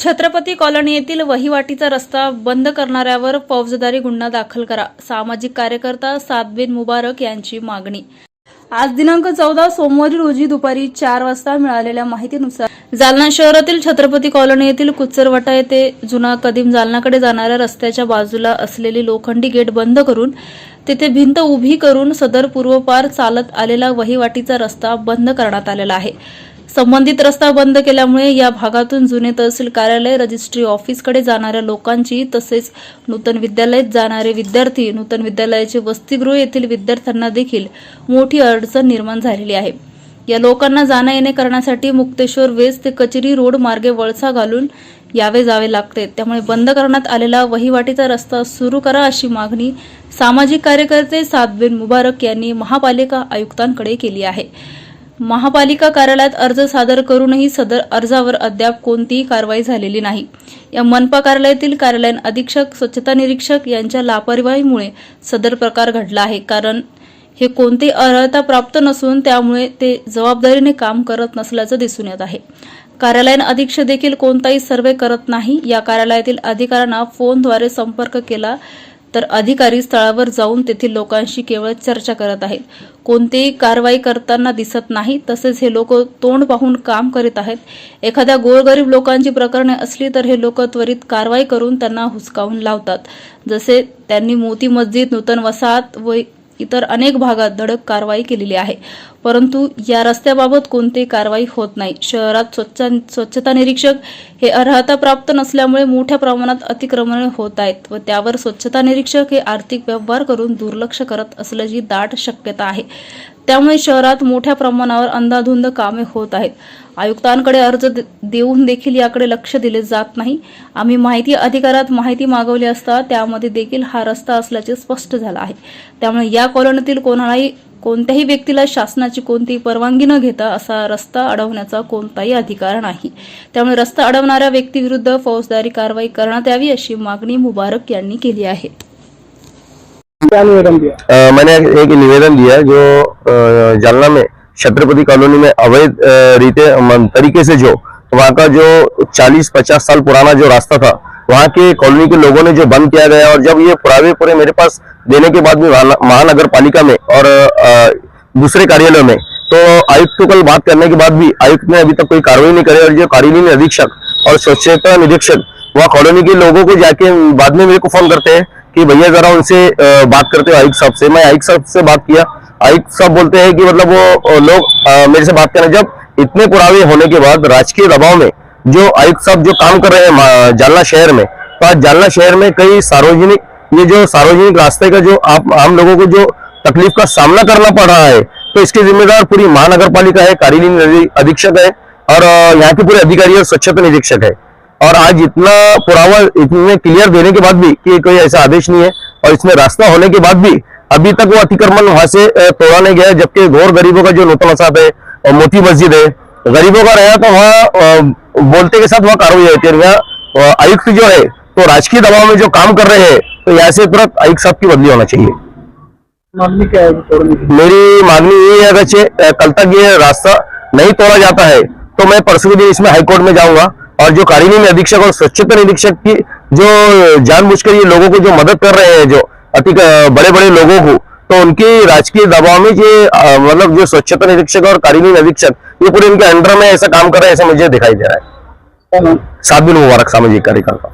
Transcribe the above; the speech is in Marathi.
छत्रपती कॉलनी येथील वहिवाटीचा रस्ता बंद करणाऱ्यावर फौजदारी गुन्हा दाखल करा. सामाजिक कार्यकर्ता सादबिन मुबारक यांची मागणी. आज दिनांक चौदा सोमवारी रोजी दुपारी चार वाजता मिळालेल्या माहितीनुसार जालना शहरातील छत्रपती कॉलनी येथील कुच्चरवटा येथे जुना कदीम जालनाकडे जाणाऱ्या रस्त्याच्या बाजूला असलेली लोखंडी गेट बंद करून तेथे भिंत उभी करून सदर पूर्वपार चालत आलेला वहिवाटीचा रस्ता बंद करण्यात आलेला आहे. संबंधित रस्ता बंद केल्यामुळे या भागातून जुने तहसील कार्यालय रजिस्ट्री ऑफिसकडे जाणाऱ्या लोकांची तसेच नूतन विद्यालयात जाणारे विद्यार्थी नूतन विद्यालयाचे वसतिगृह येथील विद्यार्थ्यांना देखील मोठी अडचण निर्माण झालेली आहे. या लोकांना जाणं येणे करण्यासाठी मुक्तेश्वर वेस ते कचेरी रोड मार्गे वळसा घालून यावे जावे लागते. त्यामुळे बंद करण्यात आलेला वहिवाटीचा रस्ता सुरू करा अशी मागणी सामाजिक कार्यकर्ते सादबिन मुबारक यांनी महापालिका आयुक्तांकडे केली आहे. महापालिका कार्यालयात अर्ज सादर करूनही सदर अर्जावर अद्याप कोणतीही कारवाई झालेली नाही. या मनपा कार्यालयातील कार्यालयीन अधीक्षक स्वच्छता निरीक्षक यांच्या लापरवाहीमुळे सदर प्रकार घडला आहे. कारण हे कोणती अर्हता प्राप्त नसून त्यामुळे ते जबाबदारीने काम करत नसल्याचं दिसून येत आहे. कार्यालयीन अधीक्षक देखील कोणताही सर्वे करत नाही. या कार्यालयातील अधिकाऱ्यांना फोनद्वारे संपर्क केला तर अधिकारी स्थळावर जाऊन तेथील लोकांशी केवळ चर्चा करत आहेत. कोणतीही कारवाई करताना दिसत नाही तसेच हे लोक तोंड पाहून काम करीत आहेत. एखाद्या गोरगरीब लोकांची प्रकरणे असली तर हे लोक त्वरित कारवाई करून त्यांना हुसकावून लावतात. जसे त्यांनी मोती मस्जिद नूतन वसाहत व इतर अनेक भागात धडक कारवाई केलेली आहे. परंतु या रस्त्याबाबत कोणती कारवाई होत नाही. शहरात स्वच्छ स्वच्छता निरीक्षक हे अर्हता प्राप्त नसल्यामुळे मोठ्या प्रमाणात अतिक्रमणे होत आहेत व त्यावर स्वच्छता निरीक्षक हे आर्थिक व्यवहार करून दुर्लक्ष करत असल्याची दाट शक्यता आहे. त्यामुळे शहरात मोठ्या प्रमाणावर अंधाधुंद कामे होत आहेत. आयुक्तांकडे अर्ज देऊन देखील याकडे लक्ष दिले जात नाही. आम्ही माहिती अधिकारात माहिती मागवली असता त्यामध्ये देखील हा रस्ता असल्याचे स्पष्ट झालं आहे. त्यामुळे या कॉलनीतील कोणालाही कोणत्याही व्यक्तीला शासनाची कोणतीही परवानगी न घेता असा रस्ता अडवण्याचा कोणताही अधिकार नाही. त्यामुळे रस्ता अडवणाऱ्या व्यक्तीविरुद्ध फौजदारी कारवाई करण्यात यावी अशी मागणी मुबारक यांनी केली आहे. निवेदन दिया मैंने एक निवेदन दिया जो जालना में छत्रपति कॉलोनी में अवैध रीते तरीके से जो, वहाँ का जो 40-50 साल पुराना जो रास्ता था, वहाँ के कॉलोनी के लोगों ने जो बंद किया गया और जब ये पुरावे पूरे मेरे पास देने के बाद भी महानगर पालिका में और दूसरे कार्यालयों में तो आयुक्त को कल बात करने के बाद भी आयुक्त ने अभी तक कोई कार्रवाई नहीं करी और जो कार्यालयीन अधीक्षक और स्वच्छता निरीक्षक, वहाँ कॉलोनी के लोगों को जाके बाद में मेरे को फ़ोन करते हैं कि भैया जरा उनसे बात करते हो आयुक्त साहब से। मैं आयुक्त साहब से बात किया आयुक्त साहब बोलते हैं कि मतलब वो लोग मेरे से बात करें जब इतने पुरावे होने के बाद राजकीय दबाव में जो आयुक्त साहब जो काम कर रहे हैं जालना शहर में तो आज जालना शहर में कई सार्वजनिक, ये जो सार्वजनिक रास्ते का जो आप, आम लोगों को जो तकलीफ़ का सामना करना पड़ रहा है तो इसके जिम्मेदार पूरी महानगर पालिका है कार्यालयीन अधीक्षक है, और यहाँ के पूरे अधिकारी और स्वच्छता निरीक्षक है। और आज इतना पुरावा इतने क्लियर देने के बाद भी कि कोई ऐसा आदेश नहीं है, और इसमें रास्ता होने के बाद भी अभी तक वो अतिक्रमण वहाँ से तोड़ा नहीं गया है, जबकि घोर गरीबों का जो नूतन वसाहत है और मोती मस्जिद है गरीबों का रहा तो वहाँ बोलते के साथ वहाँ कार्रवाई होती है। यहाँ आयुक्त जो है तो राजकीय दबाव में जो काम कर रहे हैं तो यहाँ से तुरंत आयुक्त साहब की बदली होना चाहिए। क्या है? मेरी मांगनी ये है अगर कल तक ये रास्ता नहीं तोड़ा जाता है तो मैं परसों के दिन इसमें हाईकोर्ट में जाऊँगा और जो कार्यालयीन अधीक्षक और स्वच्छता निरीक्षक की जो जानबूझकर ये लोगों को जो मदद कर रहे हैं जो बड़े बड़े लोगों को तो उनकी राजकीय दबाव में ये मतलब जो स्वच्छता निरीक्षक और कार्यालयीन अधीक्षक ये पूरे इनके अंडर में ऐसा काम कर रहे हैं ऐसा मुझे दिखाई दे रहा है। सात दिन मुबारक सामाजिक कार्यकर्ता।